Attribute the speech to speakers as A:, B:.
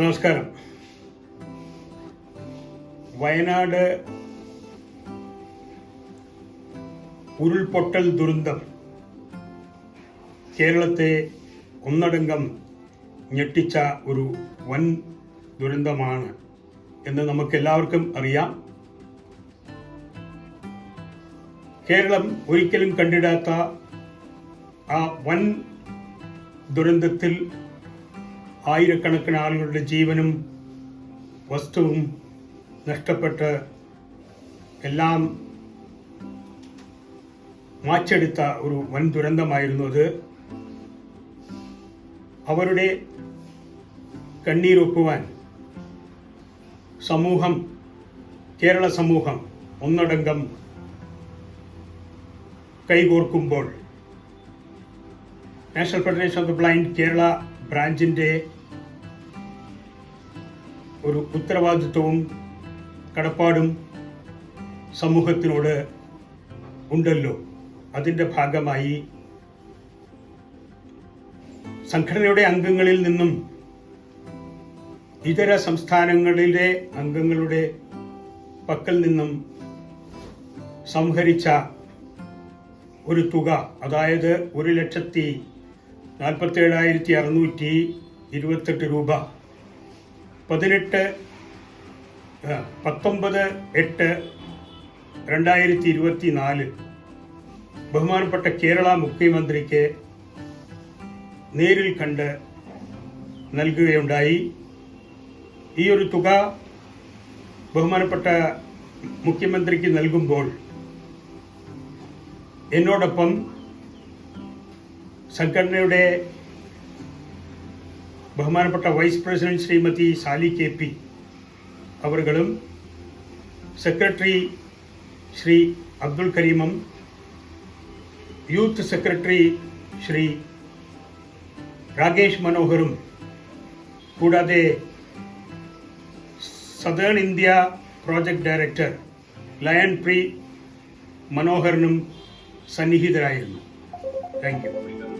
A: നമസ്കാരം. വയനാട് ഉരുൾപൊട്ടൽ ദുരന്തം. കേരളത്തെ ഒന്നടങ്കം ഞെട്ടിച്ച ഒരു വൻ ദുരന്തമാണ് എന്ന് നമുക്കെല്ലാവർക്കും അറിയാം. കേരളം ഒരിക്കലും കണ്ടിടാത്ത ആ വൻ ദുരന്തത്തിൽ ആയിരക്കണക്കിന് ആളുകളുടെ ജീവനും വസ്തുവും നഷ്ടപ്പെട്ട് എല്ലാം മാച്ചെടുത്ത ഒരു വൻ ദുരന്തമായിരുന്നു അത്. അവരുടെ കണ്ണീരൊപ്പുവാൻ സമൂഹം കേരള സമൂഹം ഒന്നടങ്കം കൈകോർക്കുമ്പോൾ national federation of the blind Kerala ബ്രാഞ്ചിന്റെ ഒരു ഉത്തരവാദിത്വവും കടപ്പാടും സമൂഹത്തിനോട് ഉണ്ടല്ലോ. അതിന്റെ ഭാഗമായി സംഘടനയുടെ അംഗങ്ങളിൽ നിന്നും ഇതര സംസ്ഥാനങ്ങളിലെ അംഗങ്ങളുടെ പക്കൽ നിന്നും സംഹരിച്ച ഒരു തുക അതായത് ഒരു ലക്ഷത്തി നാൽപ്പത്തി ഏഴായിരത്തി അറുന്നൂറ്റി ഇരുപത്തെട്ട് രൂപ. പതിനെട്ട് പത്തൊമ്പത് എട്ട് രണ്ടായിരത്തി ഇരുപത്തി നാല് ബഹുമാനപ്പെട്ട കേരള മുഖ്യമന്ത്രിക്ക് നേരിൽ കണ്ട് നൽകുകയുണ്ടായി. ഈ ഒരു തുക ബഹുമാനപ്പെട്ട മുഖ്യമന്ത്രിക്ക് നൽകുമ്പോൾ എന്നോടൊപ്പം സംഘടനയുടെ ബഹുമാനപ്പെട്ട vice president Shrimati Sali K P അവർകളും secretary Shri Abdul കരീമും യൂത്ത് സെക്രട്ടറി ശ്രീ രാകേഷ് മനോഹറും കൂടാതെ southern India project director lion പ്രി മനോഹറിനും സന്നിഹിതരായിരുന്നു. Thank you.